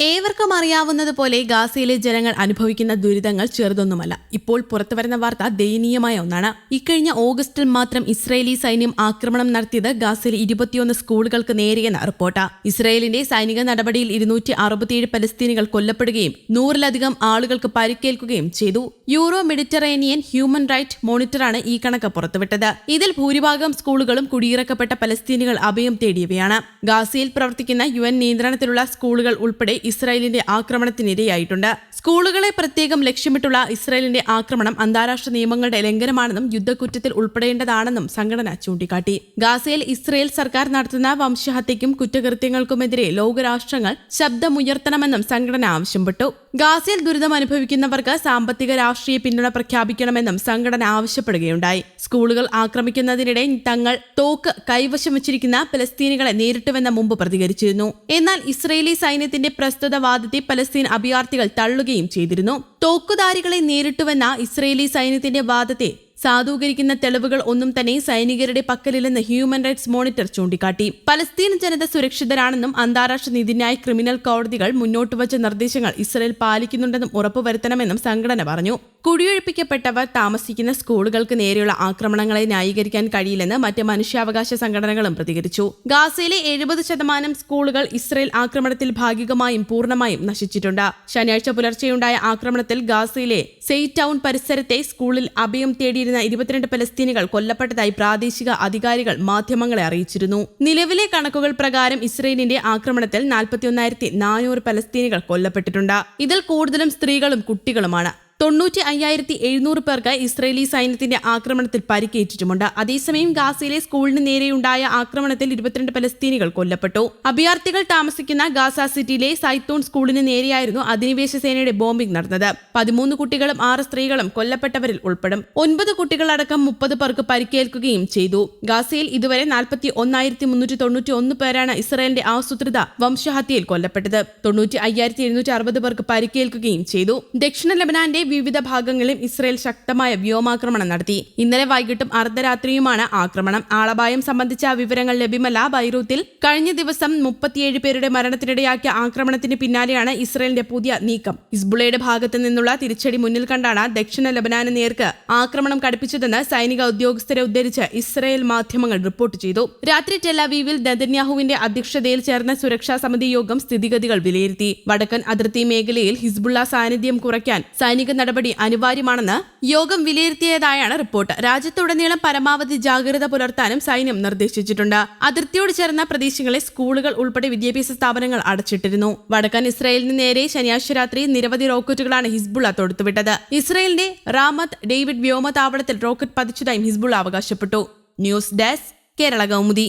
ഏവർക്കും അറിയാവുന്നതുപോലെ ഗാസയിലെ ജനങ്ങൾ അനുഭവിക്കുന്ന ദുരിതങ്ങൾ ചെറുതൊന്നുമല്ല. ഇപ്പോൾ പുറത്തുവരുന്ന വാർത്ത ദയനീയമായ ഒന്നാണ്. ഇക്കഴിഞ്ഞ ഓഗസ്റ്റിൽ മാത്രം ഇസ്രയേലി സൈന്യം ആക്രമണം നടത്തിയത് ഗാസയിലെ ഇരുപത്തിയൊന്ന് സ്കൂളുകൾക്ക് നേരെയെന്ന റിപ്പോർട്ടാ. ഇസ്രയേലിന്റെ സൈനിക നടപടിയിൽ ഇരുന്നൂറ്റി അറുപത്തിയേഴ് പലസ്തീനികൾ കൊല്ലപ്പെടുകയും നൂറിലധികം ആളുകൾക്ക് പരിക്കേൽക്കുകയും ചെയ്തു. യൂറോ മെഡിറ്ററേനിയൻ ഹ്യൂമൻ റൈറ്റ് മോണിറ്ററാണ് ഈ കണക്ക് പുറത്തുവിട്ടത്. ഇതിൽ ഭൂരിഭാഗം സ്കൂളുകളും കുടിയിറക്കപ്പെട്ട പലസ്തീനികൾ അഭയം തേടിയവയാണ്. ഗാസയിൽ പ്രവർത്തിക്കുന്ന യു നിയന്ത്രണത്തിലുള്ള സ്കൂളുകൾ ഉൾപ്പെടെ ഇസ്രായേലിന്റെ ആക്രമണത്തിനിരയായിട്ടുണ്ട്. സ്കൂളുകളെ പ്രത്യേകം ലക്ഷ്യമിട്ടുള്ള ഇസ്രായേലിന്റെ ആക്രമണം അന്താരാഷ്ട്ര നിയമങ്ങളുടെ ലംഘനമാണെന്നും യുദ്ധക്കുറ്റത്തിൽ ഉൾപ്പെടേണ്ടതാണെന്നും സംഘടന ചൂണ്ടിക്കാട്ടി. ഗാസയിൽ ഇസ്രായേൽ സർക്കാർ നടത്തുന്ന വംശഹത്യയ്ക്കും കുറ്റകൃത്യങ്ങൾക്കുമെതിരെ ലോകരാഷ്ട്രങ്ങൾ ശബ്ദമുയർത്തണമെന്നും സംഘടന ആവശ്യപ്പെട്ടു. ഗാസയിൽ ദുരിതം അനുഭവിക്കുന്നവർക്ക് സാമ്പത്തിക രാഷ്ട്രീയ പിന്തുണ പ്രഖ്യാപിക്കണമെന്നും സംഘടന ആവശ്യപ്പെടുകയുണ്ടായി. സ്കൂളുകൾ ആക്രമിക്കുന്നതിനിടെ തങ്ങൾ തോക്ക് കൈവശം വച്ചിരിക്കുന്ന പലസ്തീനികളെ നേരിട്ടുവെന്ന മുമ്പ് പ്രതികരിച്ചിരുന്നു. എന്നാൽ ഇസ്രയേലി സൈന്യത്തിന്റെ പ്രസ്തുത വാദത്തെ പലസ്തീൻ അഭയാർത്ഥികൾ തള്ളുകയും ചെയ്തിരുന്നു. തോക്കുധാരികളെ നേരിട്ടുവെന്ന ഇസ്രയേലി സൈന്യത്തിന്റെ വാദത്തെ സാധൂകരിക്കുന്ന തെളിവുകൾ ഒന്നും തന്നെ സൈനികരുടെ പക്കലില്ലെന്ന് ഹ്യൂമൻ റൈറ്റ്സ് മോണിറ്റർ ചൂണ്ടിക്കാട്ടി. പലസ്തീൻ ജനത സുരക്ഷിതരാണെന്നും അന്താരാഷ്ട്ര നീതിന്യായ ക്രിമിനൽ കോടതികൾ മുന്നോട്ടുവച്ച നിർദ്ദേശങ്ങൾ ഇസ്രയേൽ പാലിക്കുന്നുണ്ടെന്നും ഉറപ്പുവരുത്തണമെന്നും സംഘടന പറഞ്ഞു. കുടിയൊഴിപ്പിക്കപ്പെട്ടവർ താമസിക്കുന്ന സ്കൂളുകൾക്ക് നേരെയുള്ള ആക്രമണങ്ങളെ ന്യായീകരിക്കാൻ കഴിയില്ലെന്ന് മറ്റ് മനുഷ്യാവകാശ സംഘടനകളും പ്രതികരിച്ചു. ഗാസയിലെ എഴുപത് ശതമാനം സ്കൂളുകൾ ഇസ്രയേൽ ആക്രമണത്തിൽ ഭാഗികമായും പൂർണമായും നശിച്ചിട്ടുണ്ട്. ശനിയാഴ്ച പുലർച്ചെയുണ്ടായ ആക്രമണത്തിൽ ഗാസയിലെ സെയ്റ്റ് ടൗൺ പരിസരത്തെ സ്കൂളിൽ അഭയം തേടിയിരുന്ന ഇരുപത്തിരണ്ട് പലസ്തീനികൾ കൊല്ലപ്പെട്ടതായി പ്രാദേശിക അധികാരികൾ മാധ്യമങ്ങളെ അറിയിച്ചിരുന്നു. നിലവിലെ കണക്കുകൾ പ്രകാരം ഇസ്രയേലിന്റെ ആക്രമണത്തിൽ നാൽപ്പത്തിയൊന്നായിരത്തി നാനൂറ് പലസ്തീനികൾ കൊല്ലപ്പെട്ടിട്ടുണ്ട്. ഇതിൽ കൂടുതലും സ്ത്രീകളും കുട്ടികളുമാണ്. തൊണ്ണൂറ്റി അയ്യായിരത്തി എഴുന്നൂറ് പേർക്ക് ഇസ്രയേലി സൈന്യത്തിന്റെ ആക്രമണത്തിൽ പരിക്കേറ്റിട്ടുമുണ്ട്. അതേസമയം ഗാസയിലെ സ്കൂളിന് നേരെയുണ്ടായ ആക്രമണത്തിൽ ഇരുപത്തിരണ്ട് പലസ്തീനികൾ കൊല്ലപ്പെട്ടു. അഭയാർത്ഥികൾ താമസിക്കുന്ന ഗാസ സിറ്റിയിലെ സൈത്തോൺ സ്കൂളിന് നേരെയായിരുന്നു അധിനിവേശ സേനയുടെ ബോംബിംഗ് നടന്നത്. പതിമൂന്ന് കുട്ടികളും ആറ് സ്ത്രീകളും കൊല്ലപ്പെട്ടവരിൽ ഉൾപ്പെടും. ഒൻപത് കുട്ടികളടക്കം മുപ്പത് പേർക്ക് പരിക്കേൽക്കുകയും ചെയ്തു. ഗാസയിൽ ഇതുവരെ നാൽപ്പത്തി ഒന്നായിരത്തി മുന്നൂറ്റി തൊണ്ണൂറ്റി ഒന്ന് പേരാണ് ഇസ്രയേലിന്റെ ആസൂത്രിത വംശഹത്യയിൽ കൊല്ലപ്പെട്ടത്. തൊണ്ണൂറ്റി അയ്യായിരത്തി എഴുന്നൂറ്റി അറുപത് പേർക്ക് പരിക്കേൽക്കുകയും ചെയ്തു. ദക്ഷിണ ലബനാന്റെ വിവിധ ഭാഗങ്ങളിലും ഇസ്രയേൽ ശക്തമായ വ്യോമാക്രമണം നടത്തി. ഇന്നലെ വൈകിട്ടും അർദ്ധരാത്രിയുമാണ് ആക്രമണം. ആളപായം സംബന്ധിച്ച വിവരങ്ങൾ ലഭ്യമല്ല. ബൈറൂത്തിൽ കഴിഞ്ഞ ദിവസം മുപ്പത്തിയേഴ് പേരുടെ മരണത്തിനിടയാക്കിയ ആക്രമണത്തിന് പിന്നാലെയാണ് ഇസ്രയേലിന്റെ പുതിയ നീക്കം. ഹിസ്ബുളയുടെ ഭാഗത്തു നിന്നുള്ള തിരിച്ചടി മുന്നിൽ കണ്ടാണ് ദക്ഷിണ ലബനാന് നേർക്ക് ആക്രമണം കടുപ്പിച്ചതെന്ന് സൈനിക ഉദ്യോഗസ്ഥരെ ഉദ്ധരിച്ച് ഇസ്രയേൽ മാധ്യമങ്ങൾ റിപ്പോർട്ട് ചെയ്തു. രാത്രി ടെലാവീവിൽ നെതന്യാഹുവിന്റെ അധ്യക്ഷതയിൽ ചേർന്ന സുരക്ഷാ സമിതി യോഗം സ്ഥിതിഗതികൾ വിലയിരുത്തി. വടക്കൻ അതിർത്തി മേഖലയിൽ ഹിസ്ബുള്ള സാന്നിധ്യം കുറയ്ക്കാൻ സൈനിക നടപടി അനിവാര്യമാണെന്ന് യോഗം വിലയിരുത്തിയതായാണ് റിപ്പോർട്ട്. രാജ്യത്തുടനീളം പരമാവധി ജാഗ്രത പുലർത്താനും സൈന്യം നിർദ്ദേശിച്ചിട്ടുണ്ട്. അതിർത്തിയോട് ചേർന്ന പ്രദേശങ്ങളെ സ്കൂളുകൾ ഉൾപ്പെടെ വിദ്യാഭ്യാസ സ്ഥാപനങ്ങൾ അടച്ചിട്ടിരുന്നു. വടക്കൻ ഇസ്രായേലിന് നേരെ ശനിയാഴ്ച രാത്രി നിരവധി റോക്കറ്റുകളാണ് ഹിസ്ബുള്ള തൊടുത്തുവിട്ടത്. ഇസ്രായേലിന്റെ റാമത്ത് ഡേവിഡ് വ്യോമതാവളത്തിൽ റോക്കറ്റ് പതിച്ചതായും ഹിസ്ബുള്ള അവകാശപ്പെട്ടു. News desk Kerala Kaumudi.